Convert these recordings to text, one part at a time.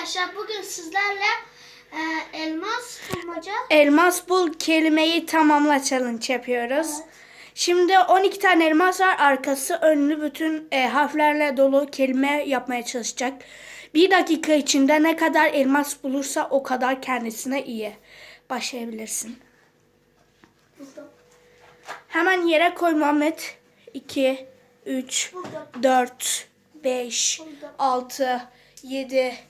arkadaşlar bugün sizlerle e, elmas bulmaca Elmas bul kelimeyi tamamla challenge yapıyoruz. Şimdi 12 tane elmas var. Arkası önlü bütün e, harflerle dolu kelime yapmaya çalışacak. Bir dakika içinde ne kadar elmas bulursa o kadar kendisine iyi. Başlayabilirsin. buldum. Hemen yere koy Muhammed. 2, 3, Buldum. 4, 5, Buldum. 6, 7,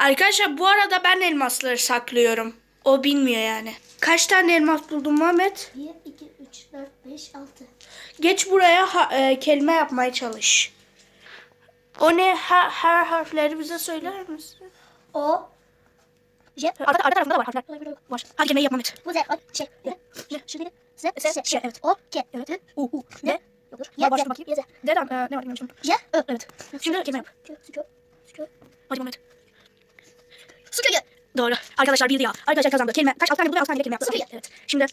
Arkadaşlar bu arada ben elmasları saklıyorum. O bilmiyor yani. Kaç tane elmas buldun Muhammed? 1, 2, 3, 4, 5, 6. Geç buraya ha- e, kelime yapmaya çalış. O ne? Ha- her harfleri bize söyler misin? O, J, Arka, arka tarafında da var harfler. Var. Hadi kelimeyi yap Muhammed. bu Z, şey, ne, şu dedi, Z, Z, S, Ş, evet. O, K, Evet. U, U, Ne? ne? Yoktur. Var, başla bakayım. Z, Neden? E, ne var bilmiyorum. J, Ö, Evet. Şimdi kelime yap. Kö, Kö, Kö, Hadi Muhammed. Kökü. Doğru. Arkadaşlar bildi ya. Arkadaşlar kazandı. Kelime. Kaç? 6 tane buldu. 6 tane de kelime yaptı. Sıfır. Evet. Şimdi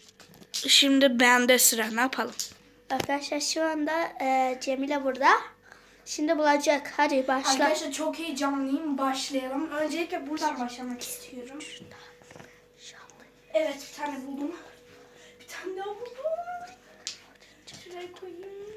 Şimdi bende sıra. Ne yapalım? Arkadaşlar şu anda e, Cemile burada. Şimdi bulacak. Hadi başla. Arkadaşlar çok heyecanlıyım. Başlayalım. Öncelikle buradan başlamak istiyorum. Evet bir tane buldum. Bir tane daha buldum. Şuraya koyayım.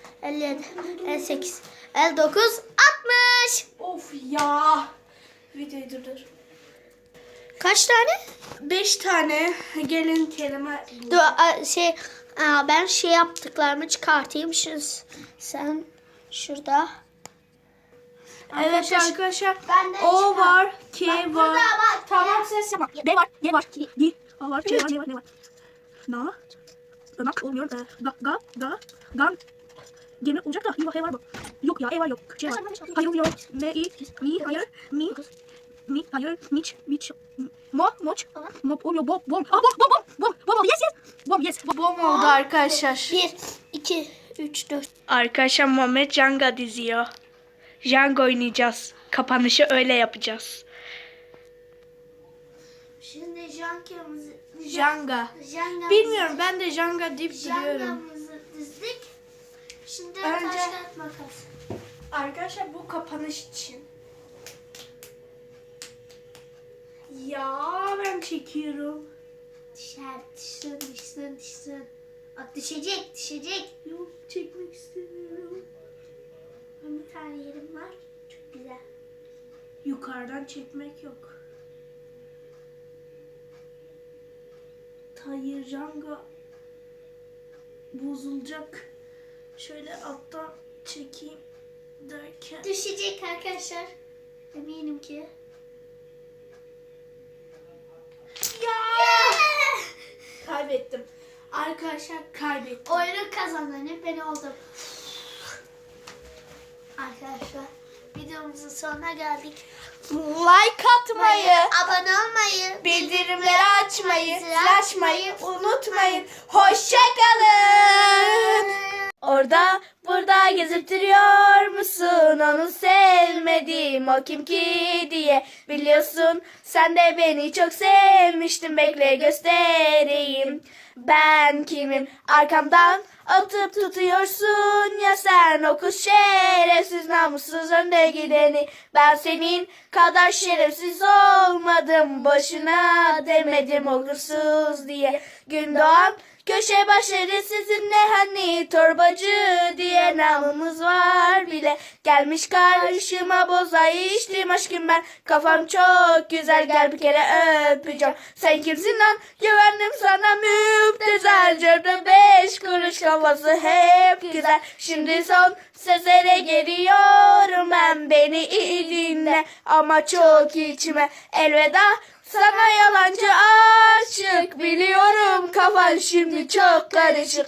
57, 58, 59, 60. Of ya. Videoyu durdur. Kaç tane? Beş tane gelin kelime. Dur a- şey ben şey yaptıklarımı çıkartayım. Şu, sen şurada. Evet arkadaşlar. Ben de O çıkar. var, K Bak var. bak. Tamam ses yapma. B var, Y var, D A var, C var, N var, N var. Na. Bak olmuyor. Ee, Ga, ga, ga, gan. Gene olacak da. H var bu. Yok ya, E var yok. C var. Hayır yok. M, I, mi, hayır. Mi, mi, hayır. Miç, miç. Mo, moç. Mo, olmuyor. Bom, bom. Aa, bom, bom, bom. Bom, bom, bom. Yes, yes. Bom, yes. Bom, oldu arkadaşlar. 1, 2, 3, 4. Arkadaşlar Muhammed Jenga diziyor. Jenga oynayacağız. Kapanışı öyle yapacağız. Şimdi Janka'mızı Jenga. Jenga Bilmiyorum ben de Jenga deyip duruyorum. Janga'mızı dizdik. Şimdi Önce- taş kağıt makas. Arkadaşlar bu kapanış için. Ya ben çekiyorum. Düşer, düşsün, düşsün, düşsün. Bak düşecek, düşecek. Yok çekmek istemiyorum. Bir tane yerim var. Çok güzel. Yukarıdan çekmek yok. Hayır Jenga bozulacak. Şöyle alttan çekeyim derken. Düşecek arkadaşlar. Eminim ki. Ya! Kaybettim. Arkadaşlar kaybettim. Oyunu kazananı ben oldum. Arkadaşlar videomuzun sonuna geldik. Like atmayı, abone olmayı, bildirimleri açmayı, açmayı unutmayın. Hoşçakalın. Orada, burada, gezettiriyor musun? Onu sevmedim. O kim ki diye biliyorsun. Sen de beni çok sevmiştin. Bekle göstereyim. Ben kimim? Arkamdan atıp tutuyorsun ya sen. O kız şerefsiz namussuz önde gideni. Ben senin kadar şerefsiz olmadım. Boşuna demedim o hırsız diye. Gün doğan Köşe başları sizinle hani torbacı diye namımız var bile. Gelmiş karşıma boza içtim aşkım ben. Kafam çok güzel gel bir kere öpeceğim. Sen kimsin lan? Güvendim sana müptezel. Cebde beş kuruş kafası hep güzel. Şimdi son sözlere geliyorum ben Beni iyi dinle ama çok içime elveda sana yalancı aşık biliyorum kafan şimdi çok karışık.